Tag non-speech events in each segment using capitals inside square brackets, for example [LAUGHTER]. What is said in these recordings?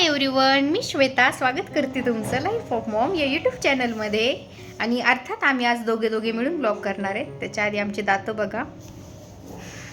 Hi everyone मी श्वेता. स्वागत करते तुमचं लाईफ ऑफ मॉम या यूट्यूब चॅनलमध्ये आणि अर्थात आम्ही आज दोघे दोघे मिळून ब्लॉग करणार आहेत. त्याच्या आधी आमचे दातं बघा.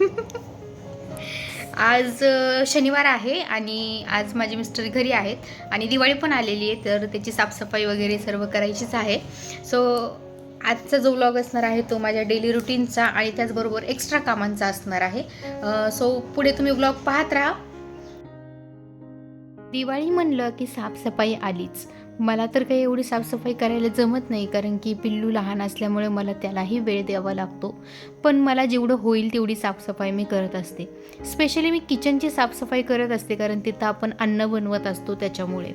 [LAUGHS] आज शनिवार आहे आणि आज माझे मिस्टर घरी आहेत. आणि दिवाळी पण आलेली आहे तर त्याची साफसफाई वगैरे सर्व करायचीच आहे. सो आजचा जो व्लॉग असणार आहे तो माझ्या डेली रुटीनचा आणि त्याचबरोबर एक्स्ट्रा कामांचा असणार आहे. सो पुढे तुम्ही व्लॉग पाहत राहा. दिवाळी म्हणलं की साफसफाई आलीच. मला तर काही एवढी साफसफाई करायला जमत नाही कारण की पिल्लू लहान असल्यामुळे मला त्यालाही वेळ द्यावा लागतो. पण मला जेवढं होईल तेवढी साफसफाई मी करत असते. स्पेशली मी किचनची साफसफाई करत असते कारण तिथं आपण अन्न बनवत असतो त्याच्यामुळे.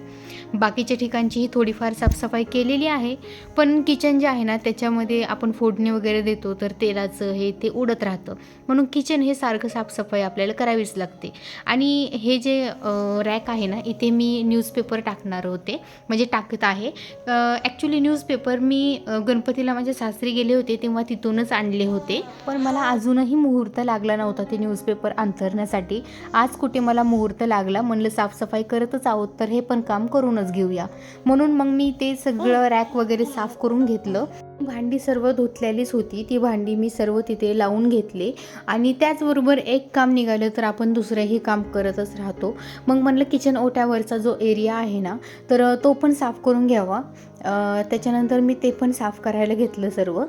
बाकीच्या ठिकाणचीही थोडीफार साफसफाई केलेली आहे पण किचन जे आहे ना त्याच्यामध्ये आपण फोडणी वगैरे देतो तर तेलाचं हे ते उडत राहतं. म्हणून किचन हे सारखं साफसफाई आपल्याला करावीच लागते. आणि हे जे रॅक आहे ना इथे मी न्यूजपेपर टाकणार होते. म्हणजे टाकत आहे. ॲक्च्युली न्यूजपेपर मी गणपतीला माझ्या सासरी गेले होते तेव्हा तिथूनच आणले होते. पण मला अजूनही मुहूर्त लागला नव्हता ते न्यूजपेपर अंथरण्यासाठी आज कुठे मला मुहूर्त लागला म्हणलं साफसफाई करतच आहोत तर हे पण काम करूनच घेऊया. म्हणून मग मी ते सगळं रॅक वगैरे साफ करून घेतलं. भांडी सर्व धुतलेलीच होती. ती भांडी मी सर्व तिथे लावून घेतले. आणि त्याचबरोबर एक काम निघालं तर आपण दुसरंही काम करतच राहतो. मग म्हणलं किचन ओट्यावरचा जो एरिया आहे ना तर तो पण साफ करून घ्यावा. त्याच्यानंतर मी ते पण साफ करायला घेतलं सर्व.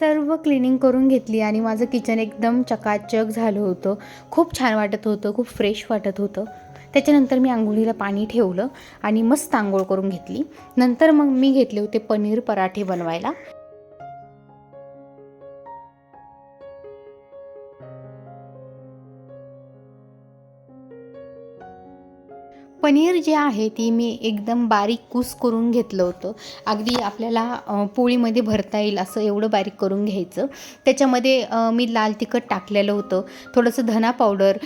सर्व क्लिनिंग करून घेतली आणि माझं किचन एकदम चकाचक झालं होतं. खूप छान वाटत होतं खूप फ्रेश वाटत होतं. त्याच्यानंतर मी आंघोळीला पाणी ठेवलं आणि मस्त आंघोळ करून घेतली. नंतर मग मी घेतले होते पनीर पराठे बनवायला. पनीर जे आहे ती मी एकदम बारीक कूस करून घेतलं होतं. अगदी आपल्याला पोळीमध्ये भरता येईल असं एवढं बारीक करून घ्यायचं. त्याच्यामध्ये मी लाल तिखट टाकलेलं होतं. थोडंसं धना पावडर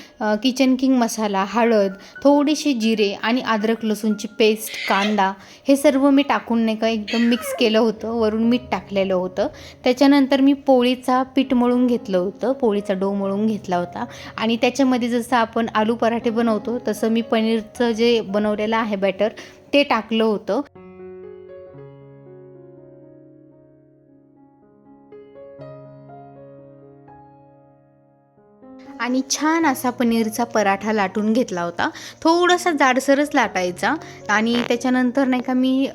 किचन किंग मसाला हळद थोडीशी जिरे आणि अद्रक लसूणची पेस्ट कांदा हे सर्व मी टाकून नाही का एकदम मिक्स केलं होतं. वरून मीठ टाकलेलं होतं. त्याच्यानंतर मी पोळीचा पीठ मळून घेतलं होतं. पोळीचा डो मळून घेतला होता. आणि त्याच्यामध्ये जसं आपण आलू पराठे बनवतो तसं मी पनीरचं जे बनवलेलं आहे बॅटर ते टाकलं होतं. आणि छान असा पनीरचा पराठा लाटून घेतला होता. थोडासा जाडसरच लाटायचा. आणि त्याच्यानंतर नाही का मी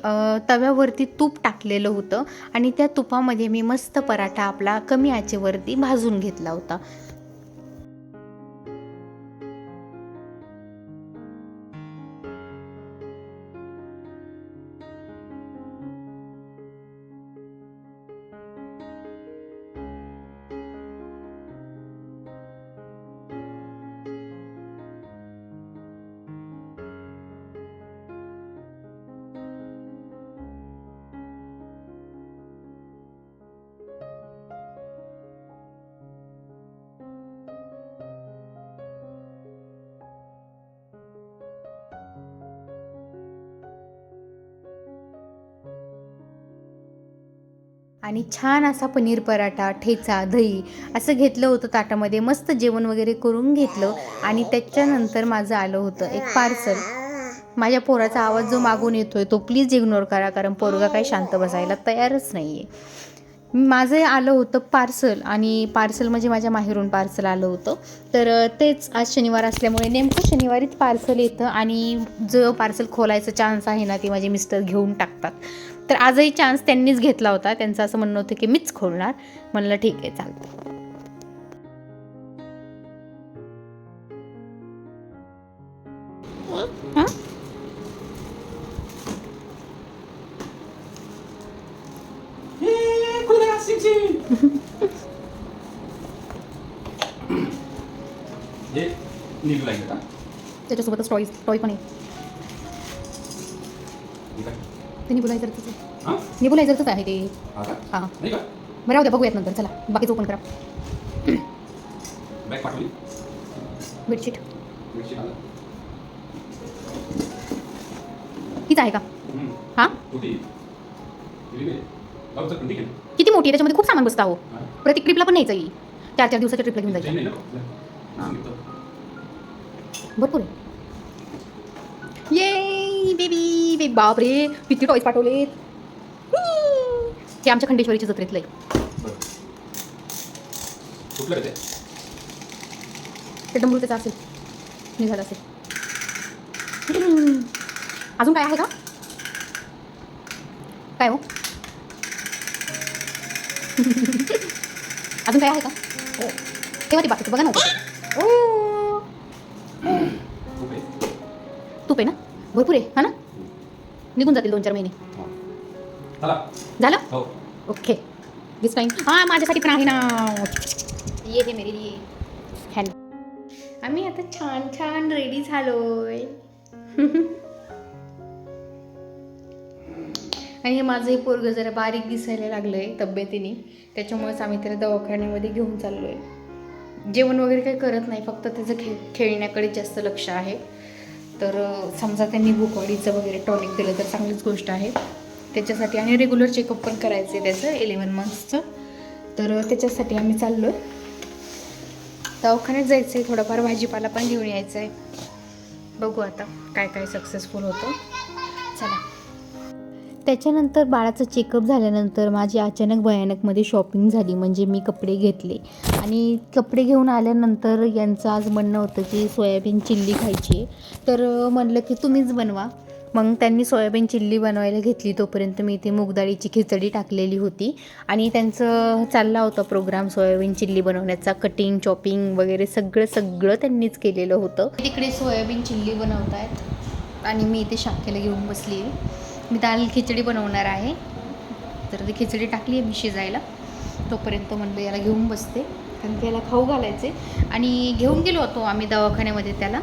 तव्यावरती तूप टाकलेलं होतं. आणि त्या तुपामध्ये मी मस्त पराठा आपला कमी आचेवरती भाजून घेतला होता. आणि छान असा पनीर पराठा ठेचा दही असं घेतलं होतं ताटामध्ये. मस्त जेवण वगैरे करून घेतलं आणि त्याच्यानंतर माझं आलं होतं एक पार्सल. माझ्या पोराचा आवाज जो मागून येतोय तो प्लीज इग्नोर करा कारण पोरगा काही शांत बसायला तयारच नाही आहे माझं आलं होतं पार्सल आणि पार्सल म्हणजे माझ्या माहेरून पार्सल आलं होतं. तर तेच आज शनिवार असल्यामुळे नेमकं शनिवारीच पार्सल येतं आणि जो पार्सल खोलायचा चान्स आहे ना ते माझे मिस्टर घेऊन टाकतात. तर आजही चान्स त्यांनीच घेतला होता. त्यांचं असं म्हणणं होतं की मीच खोलणार. म्हणलं ठीक आहे चालतं हां? त्याच्यासोबतच टॉय टॉय पण आहे. ते निबुलायझरच आहे आहे ते? हां? बरं राहू द्या बघूयात नंतर चला बाकीचं ओपन करा बेडशीट हीच आहे का. हां किती मोठी आहे त्याच्यामध्ये खूप सामान बसतं हा. प्रत्येक ट्रिपला पण न्यायचं येईल चार चार दिवसाच्या ट्रिपला घेऊन जायचं. हां. भरपूर. आहे ये बेबी बे बापरे किती टॉईस पाठवलेत. हे आमच्या खंडेश्वरीच्या जत्रेतलं आहे. रे ते? ते डंबरूचं असेल. निघालं असेल. अजून काय आहे का? काय हो? [LAUGHS] अजून काय आहे का? हो. तेव्हा ते बाकीचं बघा ना ओ. तूप आहे ना? भरपूर आहे हा ना? निघून जातील दोन चार महिने. चला. झालं? हो. ओके. दिस टाइम हां माझ्यासाठी पण आहे ना. ये हे मेरे लिए. हॅन्ड आम्ही आता छान छान रेडी झालोय. [LAUGHS] आणि हे माझं हे पोरगं जरा बारीक दिसायला लागलं आहे तब्येतीने. त्याच्यामुळेच आम्ही त्याला दवाखान्यामध्ये घेऊन चाललो आहे जेवण वगैरे काही करत नाही फक्त त्याचं खे खेळण्याकडे जास्त लक्ष आहे. तर समजा त्यांनी भूकवाडीचं वगैरे टॉनिक दिलं तर चांगलीच गोष्ट आहे. त्याच्यासाठी आणि रेग्युलर चेकअप पण करायचं आहे त्याचं इलेवन मंथ्सचं तर त्याच्यासाठी आम्ही चाललो आहे दवाखान्यात जायचं आहे थोडाफार भाजीपाला पण घेऊन यायचं आहे बघू आता काय काय सक्सेसफुल होतं. चला. त्याच्यानंतर बाळाचं चेकअप झाल्यानंतर माझी अचानक भयानकमध्ये शॉपिंग झाली म्हणजे मी कपडे घेतले. आणि कपडे घेऊन आल्यानंतर यांचं आज म्हणणं होतं की सोयाबीन चिल्ली खायची. तर म्हणलं की तुम्हीच बनवा. मग त्यांनी सोयाबीन चिल्ली बनवायला घेतली. तोपर्यंत मी इथे मुगदाळीची खिचडी टाकलेली होती. आणि त्यांचं चालला होता प्रोग्राम सोयाबीन चिल्ली बनवण्याचा. कटिंग चॉपिंग वगैरे सगळं सगळं त्यांनीच केलेलं होतं. तिकडे सोयाबीन चिल्ली बनवत आहेत आणि मी इथे शाखेला घेऊन बसली. आहे मी दाल खिचडी बनवणार आहे. तर ती खिचडी टाकली आहे मी शिजायला. तोपर्यंत म्हणलं याला घेऊन बसते. कारण की याला खाऊ घालायचे आणि घेऊन गेलो होतो आम्ही दवाखान्यामध्ये त्याला.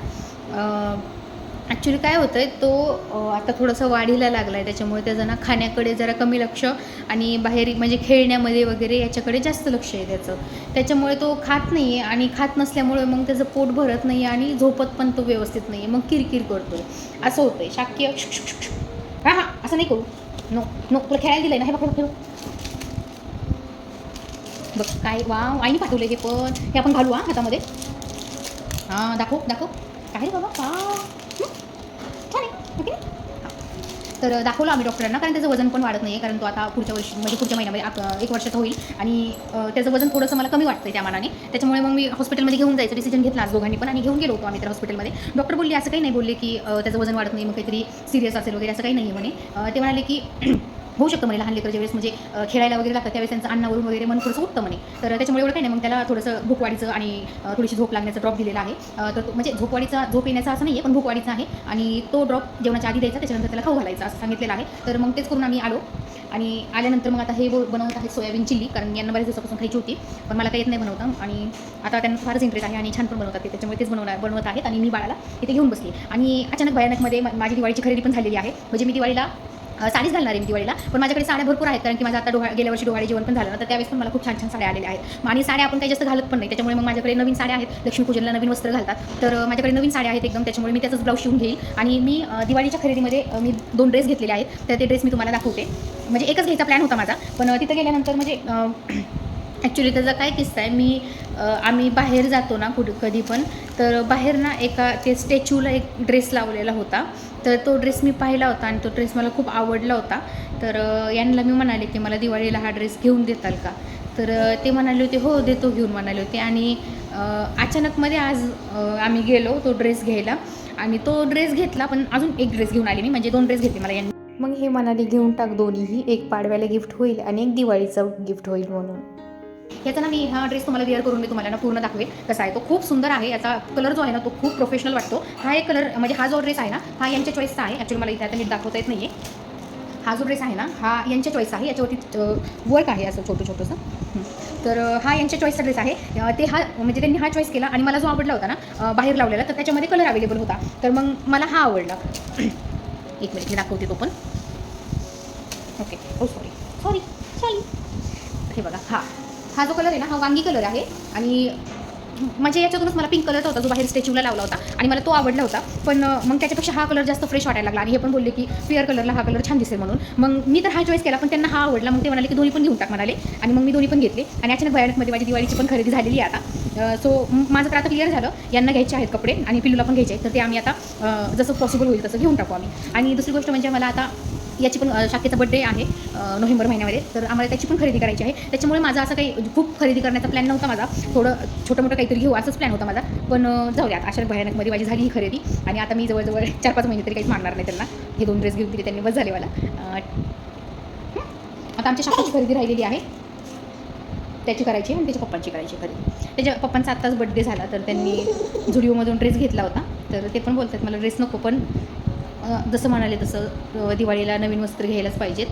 ॲक्च्युली काय होतं आहे तो आता थोडासा वाढीला लागला आहे त्याच्यामुळे त्याचं ना खाण्याकडे जरा कमी लक्ष आणि बाहेर म्हणजे खेळण्यामध्ये वगैरे याच्याकडे जास्त लक्ष आहे त्याचं. त्याच्यामुळे तो खात नाही आहे आणि खात नसल्यामुळे मग त्याचं पोट भरत नाही आहे आणि झोपत पण तो व्यवस्थित नाही आहे मग किरकिर करतो आहे असं होतं आहे शाक्य हां हां असं नाही करू नो नो तुला खेळायला दिलंय ना हे बघ हे बघ, बघ काय वा आईने पाठवलं हे पण हे आपण घालू हा हातामध्ये हां दाखव दाखव काय रे बाबा का तर दाखवलं आम्ही डॉक्टरांना कारण त्याचं वजन पण वाढत नाही आहे कारण तो आता पुढच्या वर्षी म्हणजे पुढच्या महिन्यामध्ये एक वर्षाचा होईल. आणि त्याचं वजन थोडंसं मला कमी वाटतं त्या मानाने. त्याच्यामुळे मग मी हॉस्पिटलमध्ये घेऊन जायचं डिसिजन घेतला आज दोघांनी पण आणि घेऊन गेलो होतो आम्ही तर हॉस्पिटलमध्ये. डॉक्टर बोलले असं काही नाही बोलले की त्याचं वजन वाढत नाही मग काहीतरी सिरियस असेल वगैरे असं काही नाही आहे म्हणे ते म्हणाले की होऊ शकतं म्हणे लहान लेकर ज्यावेळेस म्हणजे खेळायला वगैरे लागतं त्यावेळेस त्यांचं अन्नावरून वगैरे मन थोडंसं उठतं म्हणे. तर त्याच्यामुळे एवढं काही नाही. मग त्याला थोडंसं भूकवाडीचं आणि थोडीशी झोप लागण्याचं ड्रॉप दिलेला आहे. तर तो- म्हणजे झोपवाडीचा झोप येण्याचा असं नाही आहे पण भूकवाडीचा आहे. आणि तो ड्रॉप जेवणाच्या आधी द्यायचा त्याच्यानंतर त्याला खाऊ घालायचा असं सांगितलेलं आहे. तर मग तेच करून आम्ही आलो. आणि आल्यानंतर मग आता हे बनवत आहे सोयाबीन चिल्ली कारण यांना बऱ्याच दिवसापासून खायची होती. पण मला काही येत नाही बनवता. आणि आता त्यांना फारच इंटरेस्ट आहे आणि छान पण बनवतात ते. त्याच्यामुळे तेच बनवणार बनवत आहेत. आणि मी बाळाला इथे घेऊन बसली. आणि अचानक भयानकमध्ये माझी दिवाळीची खरेदी पण झालेली आहे. म्हणजे मी दिवाळीला साडीच घालणार आहे मी दिवाळीला. पण माझ्याकडे साड्या भरपूर आहेत कारण की माझं आता डोहा गेल्या वर्षी डोहाळे जेवण पण झालं ना तर त्यावेळेस पण मला खूप छान छान साड्या आलेल्या आहेत. आणि साड्या आपण काही जास्त घालत पण नाही त्याच्यामुळे मग माझ्याकडे नवीन साड्या आहेत लक्ष्मीपूजनला नवीन वस्त्र घालतात. तर माझ्याकडे नवीन साड्या आहेत एकदम त्याच्यामुळे मी त्याचाच ब्लाऊज शिवून घेईल. आणि मी दिवाळीच्या खरेदीमध्ये मी दोन ड्रेस घेतलेले आहेत तर ते ड्रेस मी तुम्हाला दाखवते. म्हणजे एकच घ्यायचा प्लॅन होता माझा पण तिथं गेल्यानंतर म्हणजे ॲक्च्युली त्याचा काय किस्सा आहे मी आम्ही बाहेर जातो ना कुठं कधी पण तर बाहेर ना एका ते स्टॅच्यूला एक ड्रेस लावलेला होता. तर तो ड्रेस मी पाहिला होता आणि तो ड्रेस मला खूप आवडला होता. तर यांना मी म्हणाले की मला दिवाळीला हा ड्रेस घेऊन देताल का? तर ते म्हणाले होते हो देतो घेऊन म्हणाले होते. आणि अचानकमध्ये आज आम्ही गेलो तो ड्रेस घ्यायला. आणि तो ड्रेस घेतला पण अजून एक ड्रेस घेऊन आले मी म्हणजे दोन ड्रेस घेतले मला यांनी. मग हे म्हणाले घेऊन टाक दोन्हीही एक पाडव्याला गिफ्ट होईल आणि एक दिवाळीचं गिफ्ट होईल म्हणून. ह्याचा ना मी हा ड्रेस तुम्हाला वेअर करून मी तुम्हाला ना पूर्ण दाखवेल. कसा आहे तो? खूप सुंदर आहे. याचा कलर जो आहे ना तो खूप प्रोफेशनल वाटतो. हा एक कलर म्हणजे हा जो ड्रेस आहे ना हा यांच्या चॉईसचा आहे. ॲक्च्युली मला इथे आता नीट दाखवता येत नाही आहे हा जो ड्रेस आहे ना हा यांच्या चॉईस आहे. याच्यावरती वर्क आहे असं छोटं छोटंसं. तर हा यांच्या चॉईसचा ड्रेस आहे. ते हा म्हणजे त्यांनी हा चॉईस केला आणि मला जो आवडला होता ना बाहेर लावलेला तर त्याच्यामध्ये कलर अवेलेबल होता. तर मग मला हा आवडला. एक मिनिट मी दाखवते तो पण. Okay oh sorry sorry sorry हे बघा. हा. हा जो कलर आहे ना हा वांगी कलर आहे. आणि म्हणजे याच्यातूनच मला पिंक कलरचा होता जो बाहेर स्टॅच्यूला लावला होता. आणि मला तो आवडला होता. पण मग त्याच्यापेक्षा हा कलर जास्त फ्रेश वाटायला लागला. आणि हे पण बोलले की पिअर कलरला हा कलर छान दिसेल म्हणून. मग मी तर हा चॉईस केला पण त्यांना हा आवडला. मग ते म्हणाले की दोन्ही पण घेऊन टाक म्हणाले. आणि मग मी दोन्ही पण घेतले. आणि अचानक भयानकमध्ये माझी दिवाळीची पण खरेदी झालेली आहे आता. सो माझं तर आता क्लिअर झालं. यांना घ्यायचे आहेत कपडे आणि पिल्लूला पण घ्यायचे आहेत. तर ते आम्ही आता जसं पॉसिबल होईल तसं घेऊन टाकू आम्ही. आणि दुसरी गोष्ट म्हणजे मला आता याची पण शाखेचा बड्डे आहे नोव्हेंबर महिन्यामध्ये. तर आम्हाला त्याची पण खरेदी करायची आहे. त्याच्यामुळे माझा असं काही म्हणजे खूप खरेदी करण्याचा प्लॅन नव्हता माझा. थोडं छोटं मोठं काहीतरी घेऊ असंच प्लॅन होता माझा. पण जाऊ द्या अशा भयानकमध्ये माझी झाली ही खरेदी. आणि आता मी जवळजवळ चार पाच महिने तरी काहीच मागणार नाही त्यांना. हे दोन ड्रेस घेऊन दिले त्यांनी बस झाले मला आता आमच्या शाखेची खरेदी राहिलेली आहे. त्याची करायची आणि त्याच्या पप्पांची करायची खरेदी. त्याच्या पप्पांचा आत्ताच बड्डे झाला तर त्यांनी झुडिओमधून ड्रेस घेतला होता. तर ते पण बोलतात मला ड्रेस नको पण जसं म्हणाले तसं दिवाळीला नवीन वस्त्र घ्यायलाच पाहिजेत.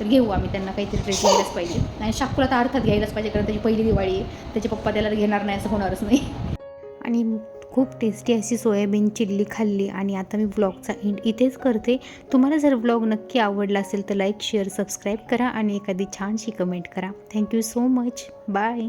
तर घेऊ आम्ही त्यांना काहीतरी ड्रेस घ्यायलाच पाहिजे. आणि शाकूला तर अर्थात घ्यायलाच पाहिजे कारण त्याची पहिली दिवाळी आहे. त्याचे पप्पा त्याला घेणार नाही असं होणारच नाही. आणि खूप टेस्टी अशी सोयाबीन चिल्ली खाल्ली. आणि आता मी व्लॉगचा एंड इथेच करते. तुम्हाला जर व्लॉग नक्की आवडला असेल तर लाईक शेअर सबस्क्राईब करा. आणि एखादी छानशी कमेंट करा. Thank you so much bye